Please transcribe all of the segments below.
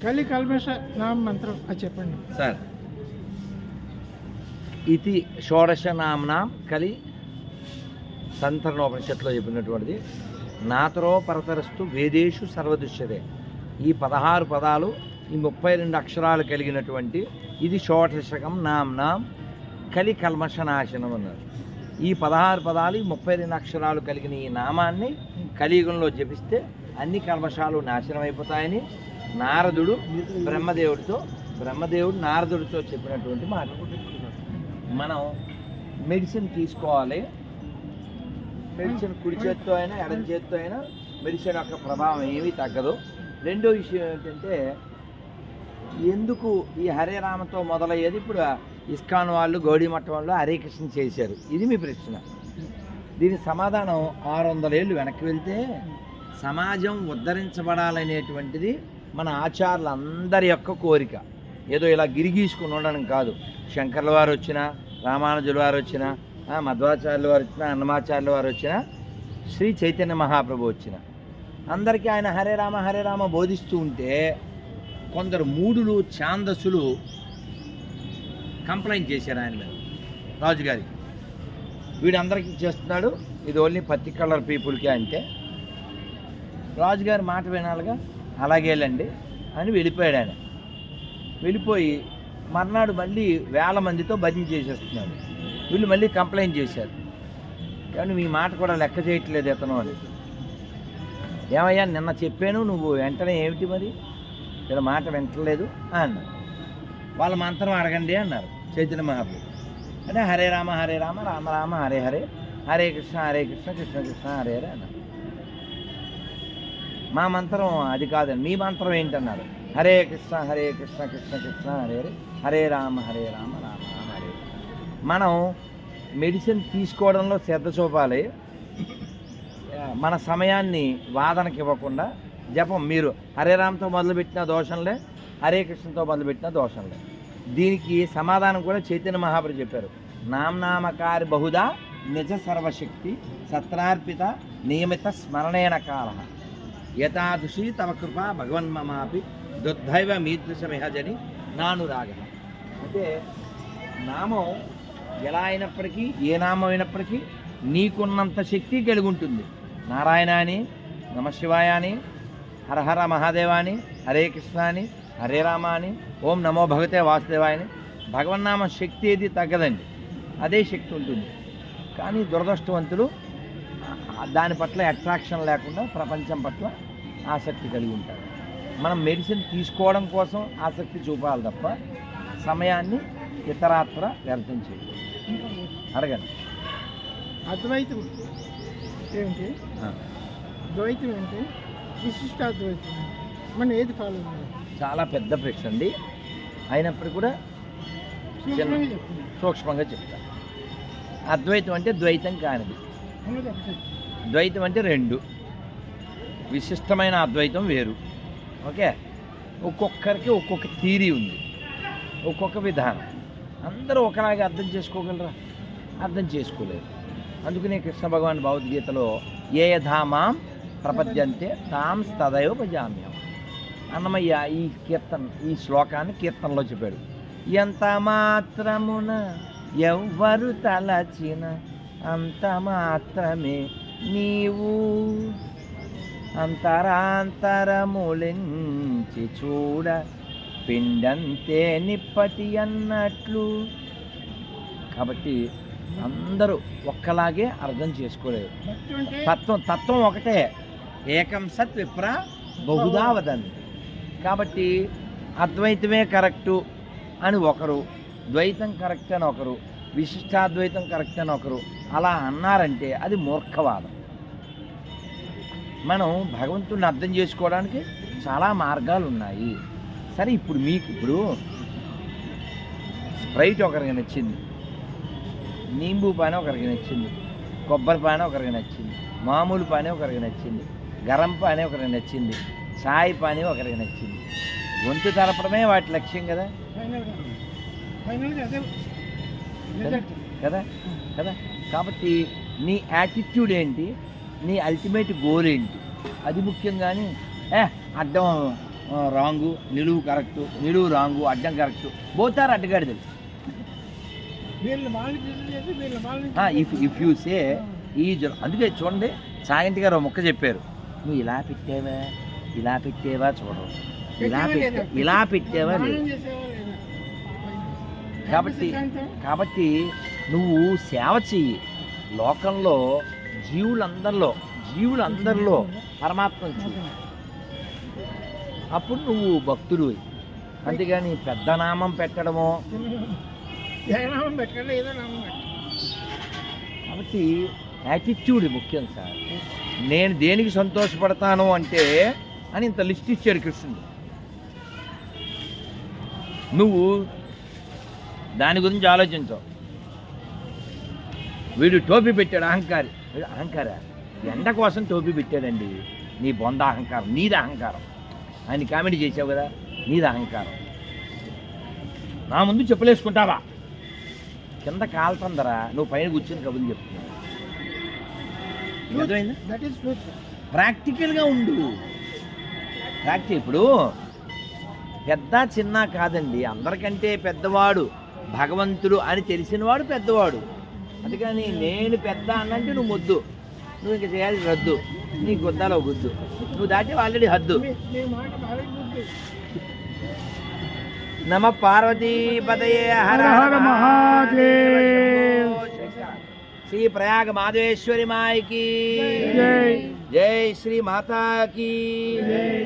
కలి కల్మష నామ మంత్రం. అది చెప్పండి. సార్ ఇది షోడశ నామ్నాం కలి సంతరణోపనిషత్తులో చెప్పినటువంటిది నాతరో పరతరస్తు వేదేషు సర్వదృశ్యదే ఈ పదహారు పదాలు ఈ ముప్పై రెండు అక్షరాలు కలిగినటువంటి ఇది షోడశకం నామ్నాం కలి కల్మషనాశనం అన్నారు. ఈ పదహారు పదాలు ఈ ముప్పై రెండు అక్షరాలు కలిగిన ఈ నామాన్ని కలియుగంలో జపిస్తే అన్ని కల్మషాలు నాశనం అయిపోతాయని నారదుడు బ్రహ్మదేవుడితో బ్రహ్మదేవుడు నారదుడితో చెప్పినటువంటి మాట. మనం మెడిసిన్ తీసుకోవాలి. మెడిసిన్ కుడి చేత్తో అయినా ఎడం చేత్తో అయినా మెడిసిన్ యొక్క ప్రభావం ఏమీ తగ్గదు. రెండో విషయం ఏంటంటే ఎందుకు ఈ హరే రామతో మొదలయ్యేది? ఇప్పుడు ఇస్కాన్ వాళ్ళు గౌడీమఠం వాళ్ళు హరే కృష్ణ చేశారు. ఇది మీ ప్రశ్న. దీని సమాధానం ఆరు వందల ఏళ్ళు వెనక్కి వెళ్తే సమాజం ఉద్ధరించబడాలనేటువంటిది మన ఆచార్యులందరి యొక్క కోరిక. ఏదో ఇలా గిరిగీసుకుని ఉండడం కాదు. శంకర్ల వారు వచ్చినా రామానుజుల వారు వచ్చినా మధ్వాచార్యుల వారు వచ్చినా అన్నమాచార్యుల వారు వచ్చినా శ్రీ చైతన్య మహాప్రభు వచ్చిన. అందరికీ ఆయన హరే రామ హరే రామ బోధిస్తూ ఉంటే కొందరు మూడులు ఛాందసులు కంప్లైంట్ చేశారు ఆయన మీద. రాజుగారికి వీడందరికీ చేస్తున్నాడు. ఇది ఓన్లీ పర్టికులర్ పీపుల్కే అంటే. రాజుగారి మాట వినాలిగా? అలాగేలండి అని వెళ్ళిపోయాడు ఆయన. వెళ్ళిపోయి మర్నాడు మళ్ళీ వేల మందితో భజన చేసేస్తున్నాడు. వీళ్ళు మళ్ళీ కంప్లైంట్ చేశారు. కానీ మీ మాట కూడా లెక్క చేయట్లేదు ఇతను అని. ఏమయ్యా నిన్న చెప్పాను నువ్వు వెంటనే ఏమిటి మరి? ఇలా మాట వింటలేదు అన్నారు. వాళ్ళ మంత్రం అడగండి అన్నారు చైతన్య మహాప్రభు. అంటే హరే రామ హరే రామ రామ రామ హరే హరే. హరే కృష్ణ హరే కృష్ణ కృష్ణ కృష్ణ హరే హరే అన్నారు. మా మంత్రం అది కాదండి మీ మంత్రం ఏంటన్నారు? హరే కృష్ణ హరే కృష్ణ కృష్ణ కృష్ణ హరే హరే హరే రామ హరే రామ రామ రామ హరే మనం మెడిసిన్ తీసుకోవడంలో శ్రద్ధ చూపాలి. మన సమయాన్ని వాదనకి ఇవ్వకుండా జపం మీరు హరే రామ్తో మొదలుపెట్టిన దోషంలే హరే కృష్ణతో మొదలుపెట్టిన దోషంలే. దీనికి సమాధానం కూడా చైతన్య మహాప్రభు చెప్పారు. నామ్నామకారి బహుదా నిజ సర్వశక్తి సత్రార్పిత నియమిత స్మరణేన కాల ఏతాదృశీ తవ కృప భగవన్మమాపి దుర్దైవ మీదృశమిహజని నానురాగ. అంటే నామం ఎలా అయినప్పటికీ ఏ నామం అయినప్పటికీ నీకున్నంత శక్తి కలిగి ఉంటుంది నారాయణ అని నమశివాయ అని హరహర మహాదేవ అని హరే కృష్ణ అని హరే రామ అని ఓం నమో భగవతే వాసుదేవాయ అని భగవన్నామ శక్తి ఏది తగ్గదండి. అదే శక్తి ఉంటుంది. కానీ దురదృష్టవంతులు దాని పట్ల అట్రాక్షన్ లేకుండా ప్రపంచం పట్ల ఆసక్తి కలిగి ఉంటారు. మనం మెడిసిన్ తీసుకోవడం కోసం ఆసక్తి చూపాలి తప్ప సమయాన్ని ఇతరాత్ర వ్యర్థం చేయకూడదు. అడగండి. అద్వైతం ఏంటి. ద్వైతం ఏంటి విశిష్టాద్వైతం మనం ఏది ఫాలో చాలా పెద్ద ప్రశ్న అండి. అయినప్పుడు కూడా సూక్ష్మంగా చెప్తా అద్వైతం అంటే ద్వైతం కానిది. ద్వైతం అంటే రెండు. విశిష్టమైన అద్వైతం వేరు. ఓకే? ఒక్కొక్కరికి ఒక్కొక్క థీరీ ఉంది. ఒక్కొక్క విధానం. అందరూ ఒకలాగే అర్థం చేసుకోగలరా? అర్థం చేసుకోలేరు. అందుకనే కృష్ణ భగవాన్ భగవద్గీతలో ఏ ధామాం ప్రపద్యంతే తాం తదైవ భజామ్యం అన్నమయ్య ఈ కీర్తన ఈ శ్లోకాన్ని కీర్తనలో చెప్పాడు. ఎంత మాత్రమున ఎవ్వరు తలచిన అంత మాత్రమే నీవు అంతరాంతరములించి చూడ పిండంతే నిప్పటి అన్నట్లు. కాబట్టి అందరూ ఒక్కలాగే అర్థం చేసుకోలేదు. తత్వం తత్వం ఒకటే. ఏకం సత్ విప్ర బహుదా వదంతి. కాబట్టి అద్వైతమే కరెక్టు అని ఒకరు ద్వైతం కరెక్ట్ అని ఒకరు విశిష్టాద్వైతం కరెక్ట్ అని ఒకరు అలా అన్నారంటే అది మూర్ఖవాదం. మనం భగవంతుడిని అర్థం చేసుకోవడానికి చాలా మార్గాలు ఉన్నాయి సరే ఇప్పుడు మీకు ఇప్పుడు స్ప్రైట్ ఒకరికి నచ్చింది. నీంబు పాన ఒకరికి నచ్చింది. కొబ్బరి పాన ఒకరికి నచ్చింది. మామూలు పాని ఒకరికి నచ్చింది. గరం పాని ఒకరికి నచ్చింది. సాయి పాని ఒకరికి నచ్చింది. గొంతు తలపడమే వాటి లక్ష్యం కదా? కదా? కదా? కాబట్టి నీ యాటిట్యూడ్ ఏంటి? నీ అల్టిమేట్ గోల్ ఏంటి? అది ముఖ్యం కానీ ఏ అడ్డం రాంగు నిలువు కరెక్టు నిలువు రాంగు అడ్డం కరెక్టు. పోతారు అడ్డగాడిదలు. ఇఫ్ ఇఫ్ యూ సే ఈ అందుకే చూడండి సాయంత్రి గారు ముక్క చెప్పారు. నువ్వు ఇలా పెట్టావా? ఇలా పెట్టేవా? చూడవు ఇలా పెట్టే ఇలా పెట్టావా లేదు? కాబట్టి కాబట్టి నువ్వు సేవ చెయ్యి. లోకంలో జీవులందరిలో జీవులందరిలో పరమాత్మను చూడు. అప్పుడు నువ్వు భక్తుడు అంతేగాని పెద్ద నామం పెట్టడమో. పెట్టండి ఏదో నామం పెట్టండి. కాబట్టి యాటిట్యూడ్ ముఖ్యం సార్. నేను దేనికి సంతోషపడతాను అంటే అని ఇంత లిస్ట్ ఇచ్చాడు కృష్ణుడు. నువ్వు దాని గురించి ఆలోచించవు వీడు టోపీ పెట్టాడు అహంకారి. అహంకార? ఎండ కోసం టోపీ పెట్టాడండి. నీ బొంద అహంకారం నీది అహంకారం. ఆయన కామెడీ చేసావు కదా నీది అహంకారం. నా ముందు చెప్పులేసుకుంటావా? కింద కాలుతుందరా నువ్వు పైన కూర్చొని కబుర్లు చెప్తున్నావు. ప్రాక్టికల్గా ఉండు. ప్రాక్టి ఇప్పుడు పెద్ద చిన్న కాదండి అందరికంటే పెద్దవాడు భగవంతుడు అని తెలిసినవాడు పెద్దవాడు. అందుకని నేను పెద్ద అన్నంటే నువ్వు మొద్దు. నువ్వు ఇంక చేయాలి రద్దు నీ గుద్దాలో గుద్దు నువ్వు దాటి ఆల్రెడీ హద్దు నమ పార్వతీపతయే హర హర హర మహాదేవ్. శ్రీ ప్రయాగ మాధవేశ్వరి మాయకి జై. శ్రీ మాతాకి.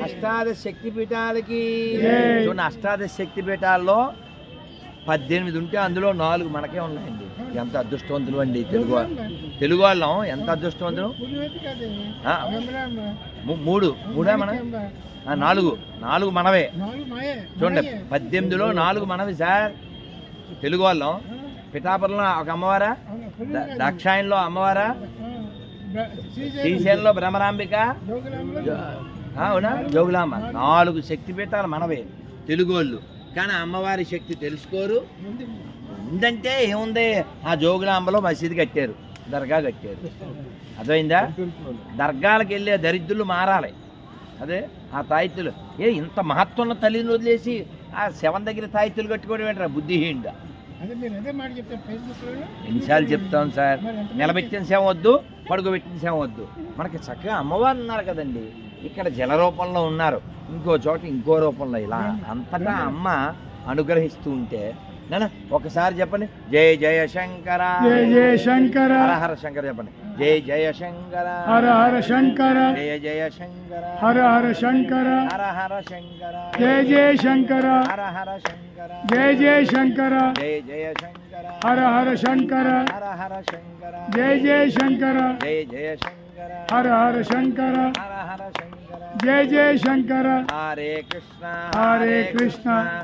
అష్టాదశ శక్తి పీఠాలకి జై. చూడండి అష్టాదశ శక్తి పీఠాల్లో పద్దెనిమిది ఉంటే అందులో నాలుగు మనకే ఉన్నాయండి. ఎంత అదృష్టవంతులు అండి తెలుగు తెలుగు వాళ్ళం. ఎంత అదృష్టవంతులు? మూడు. మూడా మన? నాలుగు. నాలుగు మనవే. చూడండి. పద్దెనిమిదిలో నాలుగు మనవి సార్. తెలుగు వాళ్ళం. పిఠాపురంలో ఒక అమ్మవారా. దాక్షాయణంలో అమ్మవారా. శ్రీశైలంలో భ్రమరాంబిక అవునా? జోగులాంబ. నాలుగు శక్తిపీఠాలు మనవే. తెలుగు వాళ్ళు. కానీ అమ్మవారి శక్తి తెలుసుకోరు. ఉంది. ఉందంటే ఏముంది? ఆ జోగులాంబలో మసీదు కట్టారు. దర్గా కట్టారు. అర్థమైందా? దర్గాలకు వెళ్ళే దరిద్రులు మారాలి. అదే ఆ తాయిత్తులు. ఏ ఇంత మహత్వం తల్లిని వదిలేసి ఆ శవం దగ్గర తాయిత్తులు కట్టుకోవడం ఏంట్రా? బుద్ధిహీనుడా. ఎన్నిసార్లు చెప్తాం సార్. నిలబెట్టిన సేవ వద్దు పడుకోబెట్టిన సేవ వద్దు. మనకి చక్కగా అమ్మవారు ఉన్నారు కదండి. ఇక్కడ జల రూపంలో ఉన్నారు. ఇంకో చోట ఇంకో రూపంలో ఇలా అంతటా అమ్మ అనుగ్రహిస్తూ ఉంటే నాన్న ఒకసారి చెప్పండి. జయ జయ శంకర. జయ జయ శంకర. హర హర శంకర చెప్పండి. జయ జయ శంకర. హర హర శంకర. జయ జయ శంకర. హర హర శంకర. హర హర శంకర. జయ జయ శంకర. హర హర శంకర. జయ జయ శంకర. జయ జయ శంకర. హర హర శంకర. హర హర శంకర. జయ జయ శంకర. జయ జయ శంకర. హర హర శంకర. హర जय जय शंकर। हरे कृष्णा हरे कृष्णा।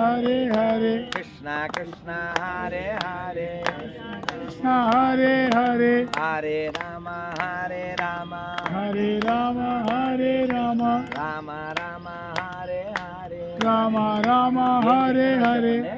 हरे हरे। कृष्णा कृष्णा हरे हरे। कृष्णा हरे हरे। हरे राम हरे राम। हरे राम हरे Ram. Ram Ram Hare Hare. Ram Ram Hare Hare.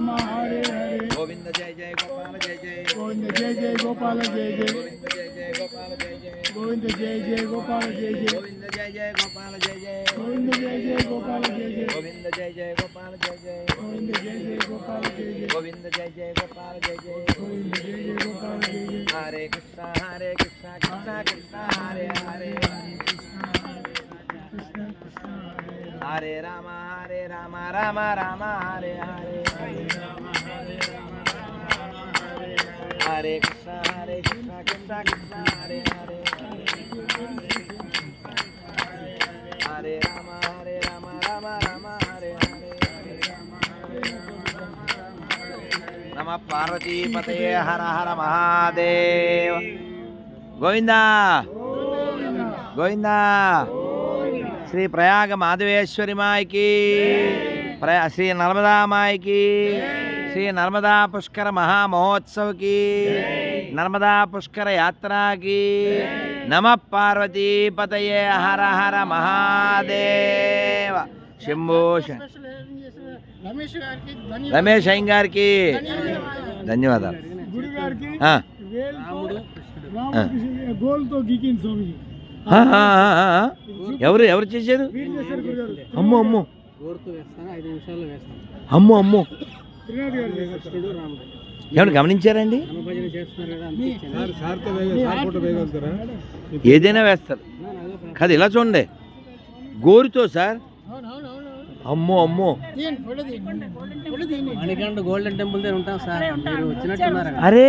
Rama Hare Hare Govinda Jai Jai Gopala Jai Jai Govinda Jai Jai Gopala Jai Jai Govinda Jai Jai Gopala Jai Jai Govinda Jai Jai Gopala Jai Jai Govinda Jai Jai Gopala Jai Jai Govinda Jai Jai Gopala Jai Jai Govinda Jai Jai Gopala Jai Jai Govinda Jai Jai Gopala Jai Jai Govinda Jai Jai Gopala Jai Jai Govinda Jai Jai Gopala Jai Jai Hare Krishna Hare Krishna Krishna Krishna Hare Hare Hare Rama Hare Rama Rama Rama Hare Hare Hare Krishna Hare Krishna Krishna Krishna Hare Hare Hare Rama Hare Rama Rama Rama Hare Hare నమ పార్వతీపతే హర హర మహాదేవ గోవిందా గోవిందా శ్రీ ప్రయాగ మాధవేశ్వరి మాయకి ప్రయా శ్రీ నర్మదామాయికి శ్రీ నర్మదా పుష్కర మహామహోత్సవకి నర్మదా పుష్కర యాత్రాకి నమ పార్వతీ పతయే హర హర మహాదేవ. శంభో రమేష్ అయ్య గారికి ధన్యవాదాలు. ఎవరు ఎవరు చేశారు అమ్మో అమ్మో. అమ్మో అమ్మో. ఏమన్నా గమనించారండి? ఏదైనా వేస్తారు. అదే కాదు ఇలా చూడండి. గోరుతో సార్. అమ్మో అమ్మో. గోల్డెన్ టెంపుల్ దగ్గర ఉంటాం సార్. మీరు వచ్చినట్టున్నారు అక్కడ. అరే!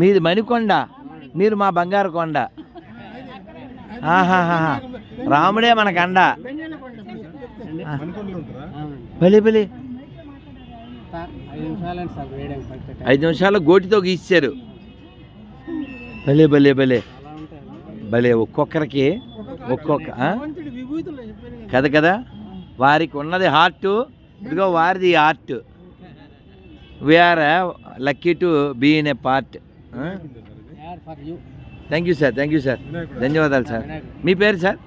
మీది మణికొండ. మీరు మా బంగారు కొండ. ఆహాహా రాముడే మనకండ వెన్నెల కొండ. ఐదు నిమిషాలు గోటితో గీశారు భలే భలే భలే. భలే ఒక్కొక్కరికి ఒక్కొక్క కదా. కదా? వారికి ఉన్నది హార్ట్ ఇదిగో వారిది art we are lucky to be in a part thank you sir thank you sir ధన్యవాదాలు సార్ మీ పేరు సార్.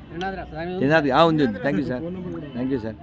ఉంది ఉంది. Thank you sir thank you sir